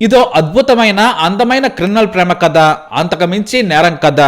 ఇదో అద్భుతమైన అందమైన క్రిమినల్ ప్రేమ కథ అంతకుమించి నేరం కథ.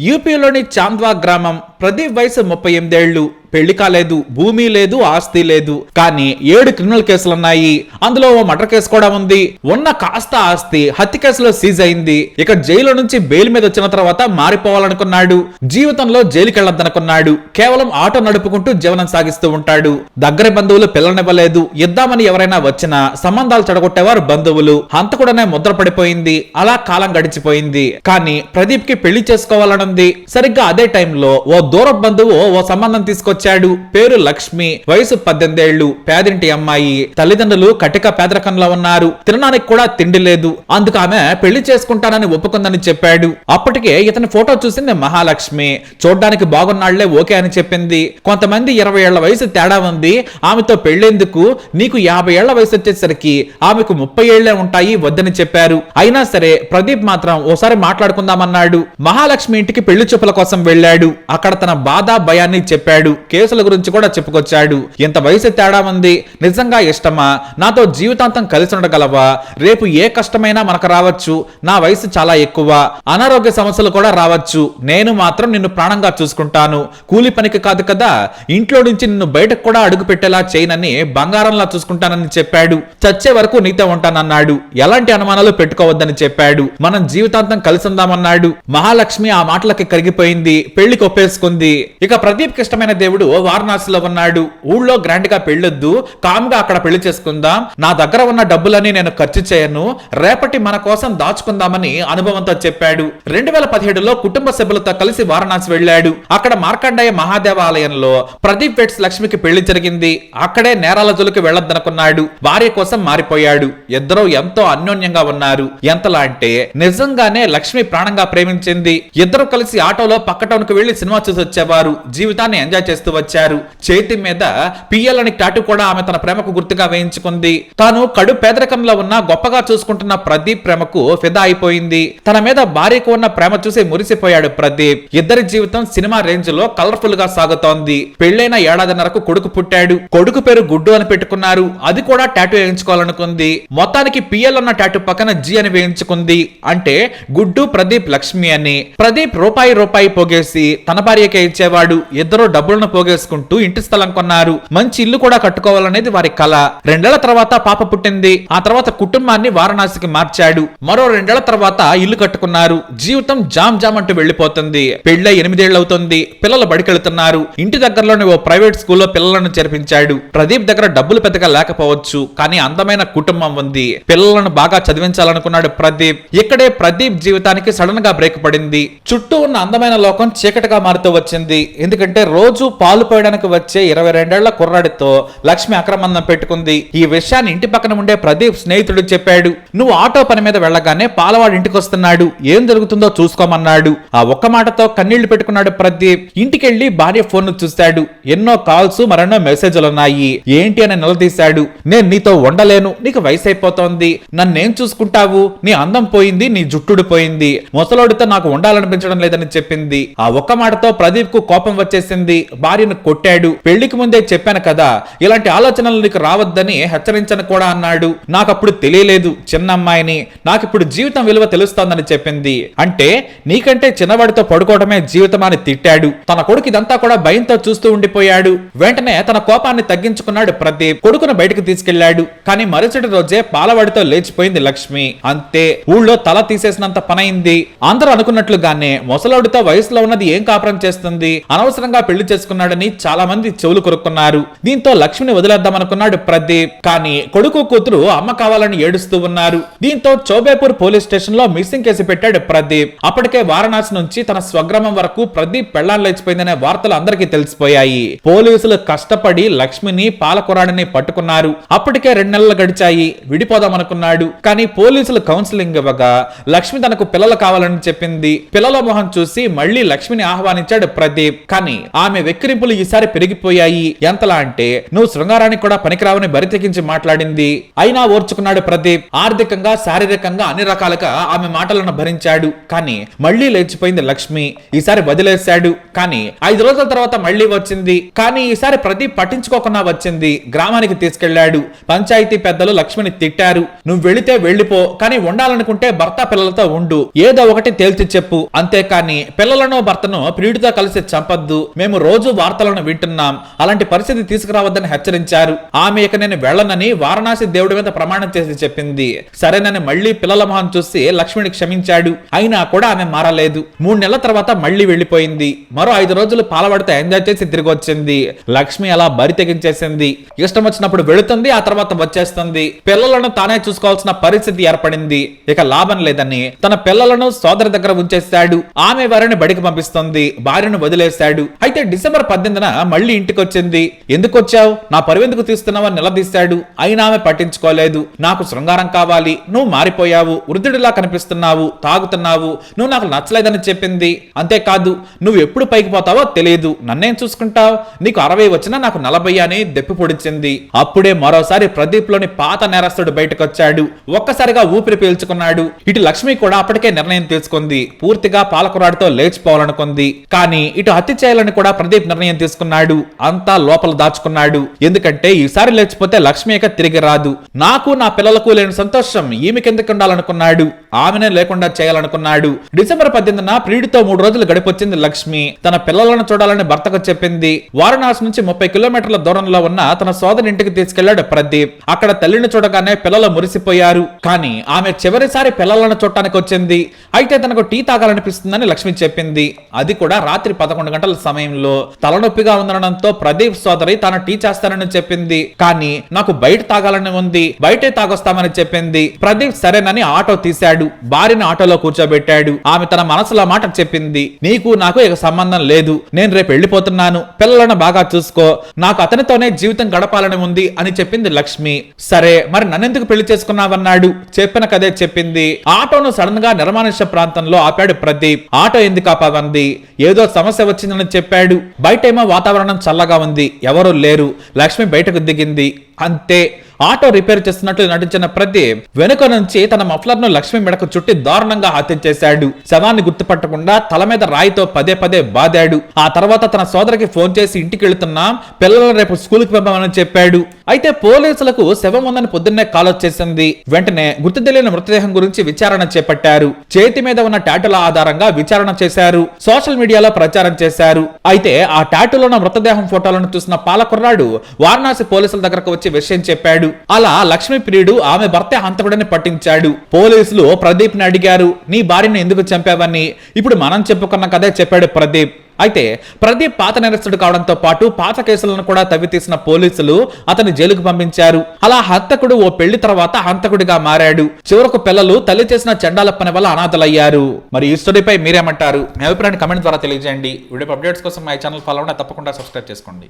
యూపీలోని చాంద్వా గ్రామం ప్రదీప్ వయసు ముప్పై ఎనిమిదేళ్ళు పెళ్ళి కాలేదు భూమి లేదు ఆస్తి లేదు. కానీ ఏడు క్రిమినల్ కేసులున్నాయి అందులో ఓ మర్డర్ కేసు కూడా ఉంది. ఉన్న కాస్త ఆస్తి హత్య కేసులో సీజ్ అయింది. ఇక జైలు నుంచి బెయిల్ మీద వచ్చిన తర్వాత మారిపోవాలనుకున్నాడు. జీవితంలో జైలుకి వెళ్ళొద్దనుకున్నాడు. కేవలం ఆటో నడుపుకుంటూ జీవనం సాగిస్తూ ఉంటాడు. దగ్గర బంధువులు పిల్లనివ్వలేదు ఇద్దామని ఎవరైనా వచ్చినా సంబంధాలు చెడగొట్టేవారు బంధువులు. హంతకుడనే ముద్ర పడిపోయింది. అలా కాలం గడిచిపోయింది. కానీ ప్రదీప్కి పెళ్ళి చేసుకోవాలనుంది. సరిగ్గా అదే టైంలో ఓ దూర బంధువు ఓ సంబంధం తీసుకొచ్చి వచ్చాడు పేరు లక్ష్మి. వయసు పద్దెనిమిదేళ్ళు పేదింటి అమ్మాయి. తల్లిదండ్రులు కటిక పేదరికంలో ఉన్నారు. తినడానికి కూడా తిండి లేదు. అందుకు ఆమె పెళ్ళి చేసుకుంటానని ఒప్పుకుందని చెప్పాడు. అప్పటికే ఇతని ఫోటో చూసింది మహాలక్ష్మి. చూడ్డానికి బాగున్నాళ్ళే ఓకే అని చెప్పింది. కొంతమంది ఇరవై ఏళ్ళ వయసు తేడా ఉంది. ఆమెతో పెళ్ళేందుకు నీకు యాభై ఏళ్ళ వయసు వచ్చేసరికి ఆమెకు ముప్పై ఏళ్ళే ఉంటాయి వద్దని చెప్పారు. అయినా సరే ప్రదీప్ మాత్రం ఓసారి మాట్లాడుకుందామన్నాడు. మహాలక్ష్మి ఇంటికి పెళ్ళి చూపుల కోసం వెళ్ళాడు. అక్కడ తన బాధ భయాన్ని చెప్పాడు. కేసుల గురించి కూడా చెప్పుకొచ్చాడు. ఇంత వయసు తేడా ఉంది నిజంగా ఇష్టమా? నాతో జీవితాంతం కలిసి ఉండగలవా? రేపు ఏ కష్టమైనా మనకు రావచ్చు. నా వయసు చాలా ఎక్కువ. అనారోగ్య సమస్యలు కూడా రావచ్చు. నేను మాత్రం నిన్ను ప్రాణంగా చూసుకుంటాను. కూలి పనికి కాదు కదా? ఇంట్లో నుంచి నిన్ను బయటకు కూడా అడుగు పెట్టేలా చేయనని బంగారంలా చూసుకుంటానని చెప్పాడు. చచ్చే వరకు నీతో ఉంటానన్నాడు. ఎలాంటి అనుమానాలు పెట్టుకోవద్దని చెప్పాడు. మనం జీవితాంతం కలిసి ఉందామన్నాడు. మహాలక్ష్మి ఆ మాటలకి కరిగిపోయింది. పెళ్ళికి ఒప్పేసుకుంది ఇక ప్రదీప్కి ఇష్టమైన దేవుడు వారణాసిలో ఉన్నాడు ఊళ్ళో గ్రాండ్గా పెళ్ళొద్దు కామ్గా అక్కడ పెళ్ళి చేసుకుందాం నా దగ్గర ఉన్న డబ్బులని నేను ఖర్చు చేయను రేపటి మన కోసం దాచుకుందామని అనుభవంతో చెప్పాడు. రెండు వేల పదిహేడులో కుటుంబ సభ్యులతో కలిసి వారణాసి వెళ్ళాడు. అక్కడ మార్కండయ్య మహాదేవ ఆలయంలో ప్రదీప్ వెట్స్ లక్ష్మికి పెళ్ళి జరిగింది. అక్కడే నేరాల జోలికి వెళ్ళొద్దనుకున్నాడు. భార్య కోసం మారిపోయాడు. ఇద్దరూ ఎంతో అన్యోన్యంగా ఉన్నారు. ఎంతలా అంటే నిజంగానే లక్ష్మి ప్రాణంగా ప్రేమించింది. ఇద్దరు కలిసి ఆటోలో పక్క టౌన్కు వెళ్ళి సినిమా చూసి వచ్చేవారు. జీవితాన్ని ఎంజాయ్ చేస్తూ వచ్చారు. చేతి మీద పిఎల్ అని కూడా ఆమె తన ప్రేమకు గుర్తుగా వేయించుకుంది. తాను కడు పేదరికంలో ఉన్న గొప్పగా చూసుకుంటున్న ప్రదీప్ ప్రేమకు ఫిదా అయిపోయింది. తన మీద భార్యకు ఉన్న ప్రేమ చూసి మురిసిపోయాడు ప్రదీప్. ఇద్దరి జీవితం సినిమా రేంజ్లో కలర్ఫుల్గా సాగుతోంది. పెళ్ళైన ఏడాదిన్నరకు కొడుకు పుట్టాడు. కొడుకు పేరు గుడ్డు అని పెట్టుకున్నారు. అది కూడా టాటూ వేయించుకోవాలనుకుంది. మొత్తానికి పిఎల్ అన్న టాటూ పక్కన జి అని వేయించుకుంది. అంటే గుడ్డు ప్రదీప్ లక్ష్మి అని. ప్రదీప్ రూపాయి రూపాయి పోగేసి తన భార్యకే ఇచ్చేవాడు. ఇద్దరు డబ్బులను పోగేసుకుంటూ ఇంటి స్థలం కొన్నారు. మంచి ఇల్లు కూడా కట్టుకోవాలనేది వారి కళ రెండేళ్ళ తర్వాత పాప పుట్టింది. ఆ తర్వాత కుటుంబాన్ని వారణాసికి మార్చాడు. మరో రెండేళ్ళ తర్వాత ఇల్లు కట్టుకున్నారు. జీవితం జామ్ జామ్ అంటూ వెళ్ళిపోతుంది పెళ్ళై ఎనిమిదేళ్ళవుతుంది పిల్లలు బడికెళ్తున్నారు. ఇంటి దగ్గరలోని ఓ ప్రైవేట్ స్కూల్లో పిల్లలను చేర్పించాడు. ప్రదీప్ దగ్గర డబ్బులు పెద్దగా లేకపోవచ్చు. కానీ అందమైన కుటుంబం ఉంది. పిల్లలను బాగా చదివించాలనుకున్నాడు ప్రదీప్. ఇక్కడే ప్రదీప్ జీవితానికి సడన్గా బ్రేక్ పడింది. చుట్టూ ఉన్న అందమైన లోకం చీకటిగా మారుతూ వచ్చింది. ఎందుకంటే రోజు పాలు పోయడానికి వచ్చే ఇరవై రెండేళ్ళ కుర్రాడితో లక్ష్మి అక్రమందం పెట్టుకుంది. ఈ విషయాన్ని ఇంటి పక్కన ఉండే ప్రదీప్ స్నేహితుడు చెప్పాడు. నువ్వు ఆటో పని మీద వెళ్ళగానే పాలవాడు ఇంటికి వస్తున్నాడు ఏం జరుగుతుందో చూసుకోమన్నాడు. ఆ ఒక్క మాటతో కన్నీళ్ళు పెట్టుకున్నాడు ప్రదీప్. ఇంటికెళ్ళి భార్య ఫోన్ చూశాడు ఎన్నో కాల్స్ మరెన్నో మెసేజ్లు ఉన్నాయి ఏంటి అని నిలదీశాడు. నేను నీతో ఉండలేను. నీకు వయసు అయిపోతోంది నన్నేం చూసుకుంటావు? నీ అందం పోయింది నీ జుట్టుడు పోయింది. ముసలోడితో నాకు ఉండాలనిపించడం లేదని చెప్పింది. ఆ ఒక్క మాటతో ప్రదీప్కు కోపం వచ్చేసింది. భార్యను కొట్టాడు. పెళ్ళికి ముందే చెప్పాను కదా ఇలాంటి ఆలోచనలు నీకు రావద్దని హెచ్చరించను కూడా అన్నాడు. నాకప్పుడు తెలియలేదు చిన్న అమ్మాయిని నాకిప్పుడు జీవితం విలువ తెలుస్తోందని చెప్పింది. అంటే నీకంటే చిన్నవాడితో పడుకోవడమే జీవితం అని తిట్టాడు. తన కొడుకు ఇదంతా కూడా భయంతో చూస్తూ ఉండిపోయాడు. వెంటనే తన కోపాన్ని తగ్గించుకున్నాడు ప్రదీప్. కొడుకును బయటకు తీసుకెళ్ళాడు కానీ మరుసటి రోజే పాలవాడితో లేచిపోయింది లక్ష్మి. అంతే ఊళ్ళో తల తీసేసినంత పనైంది. అందరూ అనుకున్నట్లుగానే ముసలోడితో వయసులో ఉన్నది ఏం కాపురం చేస్తుంది? అనవసరంగా పెళ్ళి చేస్తున్నాడని చాలా మంది చెవులు కొరుక్కున్నారు. దీంతో లక్ష్మిని వదిలేద్దామనుకున్నాడు ప్రదీప్. కానీ కొడుకు కూతురు అమ్మ కావాలని ఏడుస్తూ ఉన్నారు. దీంతో చౌబేపూర్ పోలీస్ స్టేషన్లో మిస్సింగ్ కేసు పెట్టాడు ప్రదీప్. అప్పటికే వారణాసి నుంచి తన స్వగ్రామం వరకు ప్రదీప్ పెళ్ళాన్ని లేచిపోయిందనే వార్తలు అందరికీ తెలిసిపోయాయి. పోలీసులు కష్టపడి లక్ష్మిని పాలకురాడిని పట్టుకున్నారు. అప్పటికే రెండు నెలలు గడిచాయి. విడిపోదామనుకున్నాడు. కానీ పోలీసులు కౌన్సిలింగ్ ఇవ్వగా లక్ష్మి తనకు పిల్లలు కావాలని చెప్పింది. పిల్లల మొహం చూసి మళ్ళీ లక్ష్మిని ఆహ్వానించాడు ప్రదీప్. కానీ ఆమె వెక్కిరి బెదిరింపులు ఈసారి పెరిగిపోయాయి. ఎంతలా అంటే నువ్వు శృంగారానికి కూడా పనికిరావని బరి తెగించి మాట్లాడింది. అయినా ఓర్చుకున్నాడు ప్రదీప్. ఆర్థికంగా శారీరకంగా అన్ని రకాలుగా ఆమె మాటలను భరించాడు. కానీ మళ్ళీ లేచిపోయింది లక్ష్మి. ఈసారి వదిలేశాడు. కానీ ఐదు రోజుల తర్వాత మళ్ళీ వచ్చింది. కానీ ఈసారి ప్రదీప్ పట్టించుకోకుండా వచ్చింది. గ్రామానికి తీసుకెళ్ళాడు. పంచాయతీ పెద్దలు లక్ష్మిని తిట్టారు. నువ్వు వెళితే వెళ్ళిపో కానీ ఉండాలనుకుంటే భర్త పిల్లలతో ఉండు. ఏదో ఒకటి తేల్చి చెప్పు. అంతేకాని పిల్లలను భర్తను ప్రియుడితో కలిసి చంపద్దు. మేము రోజు వార్తలను వింటున్నాం. అలాంటి పరిస్థితి తీసుకురావద్దని హెచ్చరించారు. ఆమె ఇక నేను వెళ్ళనని వారణాసి దేవుడి మీద ప్రమాణం చేసి చెప్పింది. సరేనని మళ్ళీ పిల్లల మొహం చూసి లక్ష్మిని క్షమించాడు. అయినా కూడా ఆమె మారలేదు. మూడు నెలల తర్వాత మళ్ళీ వెళ్ళిపోయింది. మరో ఐదు రోజులు పాలవాడితో ఎంజాయ్ చేసి తిరిగి వచ్చింది. లక్ష్మి అలా బరి తెగించేసింది. ఇష్టం వచ్చినప్పుడు వెళుతుంది ఆ తర్వాత వచ్చేస్తుంది. పిల్లలను తానే చూసుకోవాల్సిన పరిస్థితి ఏర్పడింది. ఇక లాభం లేదని తన పిల్లలను సోదరి దగ్గర ఉంచేశాడు. ఆమె వారిని బడికి పంపిస్తుంది. భార్యను వదిలేశాడు. అయితే డిసెంబర్ పద్దెనిమిదిన మళ్ళీ ఇంటికి వచ్చింది. ఎందుకు వచ్చావు? నా పరువెందుకు తీస్తున్నావని నిలదీశాడు. అయినా ఆమె పట్టించుకోలేదు. నాకు శృంగారం కావాలి. నువ్వు మారిపోయావు. వృద్ధుడిలా కనిపిస్తున్నావు. తాగుతున్నావు. నువ్వు నాకు నచ్చలేదని చెప్పింది. అంతేకాదు నువ్వు ఎప్పుడు పైకి పోతావో తెలియదు. నన్నేం చూసుకుంటావు? నీకు అరవై వచ్చినా నాకు నలభై అని దెప్పి పొడిచింది. అప్పుడే మరోసారి ప్రదీప్లోని పాత నేరస్తుడు బయటకు వచ్చాడు ఒక్కసారిగా ఊపిరి పీల్చుకున్నాడు. ఇటు లక్ష్మి కూడా అప్పటికే నిర్ణయం తీసుకుంది. పూర్తిగా పాలకురాడితో లేచిపోవాలనుకుంది. కానీ ఇటు హత్య చేయాలని కూడా ప్రదీప్ నిర్ణయం తీసుకున్నాడు. అంతా లోపల దాచుకున్నాడు. ఎందుకంటే ఈసారి లేచిపోతే లక్ష్మి తిరిగి రాదు. నాకు నా పిల్లలకు లేని సంతోషం ఈమెకెందుకు ఉండాలనుకున్నాడు. ఆమెనే లేకుండా చేయాలనుకున్నాడు. డిసెంబర్ పద్దెనిమిదిన ప్రియుడితో మూడు రోజులు గడిపొచ్చింది లక్ష్మి. తన పిల్లలను చూడాలని భర్తకు చెప్పింది. వారణాసి నుంచి ముప్పై కిలోమీటర్ల దూరంలో ఉన్న తన సోదరి ఇంటికి తీసుకెళ్ళాడు ప్రదీప్. అక్కడ తల్లిని చూడగానే పిల్లలు మురిసిపోయారు. కానీ ఆమె చివరిసారి పిల్లలను చూడటానికి వచ్చింది. అయితే తనకు టీ తాగాలనిపిస్తుందని లక్ష్మి చెప్పింది. అది కూడా రాత్రి పదకొండు గంటల సమయంలో. తలనొప్పిగా ఉండడంతో ప్రదీప్ సోదరి తాను టీ చేస్తానని చెప్పింది. కానీ నాకు బయట తాగాలని ఉంది. బయటే తాగొస్తామని చెప్పింది. ప్రదీప్ సరేనని ఆటో తీశాడు. భార్యను ఆటోలో కూర్చోబెట్టాడు. ఆమె తన మనసులో మాట చెప్పింది. నీకు నాకు ఇక సంబంధం లేదు. నేను రేపు వెళ్ళిపోతున్నాను. పిల్లలను బాగా చూసుకో. నాకు అతనితోనే జీవితం గడపాలని ఉంది అని చెప్పింది లక్ష్మి. సరే మరి నన్నెందుకు పెళ్ళి చేసుకున్నావన్నాడు? చెప్పిన కదే చెప్పింది. ఆటోను సడన్గా నిర్మానుష్య ప్రాంతంలో ఆపాడు ప్రదీప్. ఆటో ఎందుకు ఆపావంది? ఏదో సమస్య వచ్చిందని చెప్పాడు. బయటేమో వాతావరణం చల్లగా ఉంది ఎవరూ లేరు. లక్ష్మి బయటకు దిగింది. అంతే. ఆటో రిపేర్ చేస్తున్నట్లు నటించిన ప్రదీప్ వెనుక నుంచి తన మఫ్లర్ను లక్ష్మి మెడకు చుట్టి దారుణంగా హత్య చేశాడు. శవాన్ని గుర్తుపట్టకుండా తల మీద రాయితో పదే పదే బాదాడు. ఆ తర్వాత తన సోదరికి ఫోన్ చేసి ఇంటికి వెళుతున్నా పిల్లలను రేపు స్కూల్కి పంపమని చెప్పాడు. అయితే పోలీసులకు శవం ఉందని పొద్దున్నే కాల్ వచ్చేసింది. వెంటనే గుర్తు తెలియని మృతదేహం గురించి విచారణ చేపట్టారు. చేతి మీద ఉన్న టాటుల ఆధారంగా విచారణ చేశారు. సోషల్ మీడియాలో ప్రచారం చేశారు. అయితే ఆ టాటులో ఉన్న మృతదేహం ఫోటోలను చూసిన పాలకుర్రాడు వారణాసి పోలీసుల దగ్గరకు వచ్చి విషయం చెప్పాడు. అలా లక్ష్మీ ప్రియుడు ఆమె భర్త హంతకుడని పట్టించాడు. పోలీసులు ప్రదీప్ని అడిగారు నీ భార్యను ఎందుకు చంపావని? ఇప్పుడు మనం చెప్పుకున్న కథే చెప్పాడు ప్రదీప్. అయితే ప్రదీప్ పాత నేరస్తుడు కావడంతో పాటు పాత కేసులను కూడా తవ్వితీసిన పోలీసులు అతని జైలుకు పంపించారు. అలా హంతకుడు ఓ పెళ్ళి తర్వాత హంతకుడిగా మారాడు. చివరకు పిల్లలు తల్లి చేసిన చండాల పని వల్ల అనాథలయ్యారు. మరి ఈ స్టోరీపై మీరేమంటారు? మీ అభిప్రాయాన్ని కమెంట్ ద్వారా తెలియజేయండి. వీడియో అప్డేట్స్ కోసం మా ఛానల్ ఫాలో అవ్వండి. తప్పకుండా సబ్స్క్రైబ్ చేసుకోండి.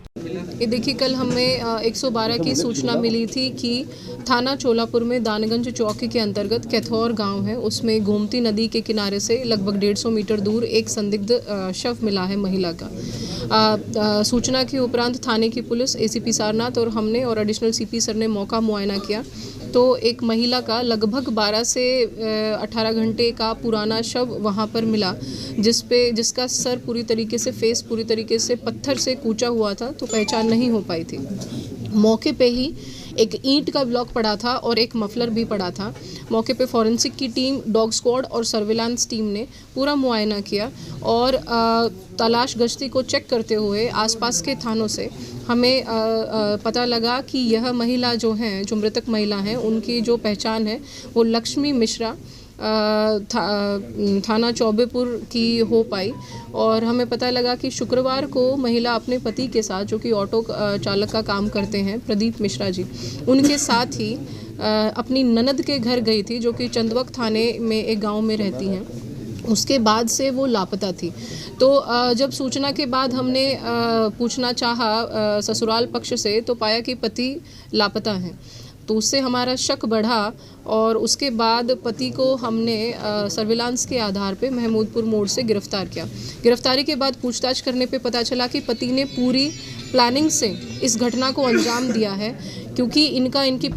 ये देखिए कल हमें अ, 112 की सूचना मिली थी कि थाना चोलापुर में दानगंज चौकी के अंतर्गत कैथौर गाँव है। उसमें गोमती नदी के किनारे से लगभग 150 मीटर दूर एक संदिग्ध शव मिला है महिला का। आ, आ, सूचना के उपरांत थाने की पुलिस एसीपी सारनाथ और हमने और एडिशनल सीपी सर ने मौका मुआयना किया। तो एक महिला का लगभग 12 से अ, 18 घंटे का पुराना शव वहाँ पर मिला जिस पे जिसका सर पूरी तरीके से फेस पूरी तरीके से पत्थर से कूचा हुआ था तो पहचान नहीं हो पाई थी। मौके पे ही एक ईंट का ब्लॉक पड़ा था और एक मफलर भी पड़ा था। मौके पे फॉरेंसिक की टीम डॉग स्क्वाड और सर्विलांस टीम ने पूरा मुआयना किया और तलाश गश्ती को चेक करते हुए आसपास के थानों से हमें आ, आ, पता लगा कि यह महिला जो हैं जो मृतक महिला हैं उनकी जो पहचान है वो लक्ष्मी मिश्रा था, थाना चौबेपुर की हो पाई और हमें पता लगा कि शुक्रवार को महिला अपने पति के साथ जो कि ऑटो चालक का काम करते हैं प्रदीप मिश्रा जी उनके साथ ही अपनी ननद के घर गई थी जो कि चंदवक थाने में एक गाँव में रहती हैं। उसके बाद से वो लापता थी। तो जब सूचना के बाद हमने पूछना चाहा ससुराल पक्ष से तो पाया कि पति लापता हैं। तो उससे हमारा शक बढ़ा और उसके बाद पति को हमने सर्विलांस के आधार पे महमूदपुर मोड़ से गिरफ़्तार किया। गिरफ्तारी के बाद पूछताछ करने पे पता चला कि पति ने पूरी प्लानिंग से इस घटना को अंजाम दिया है, क्योंकि इनका, इनकी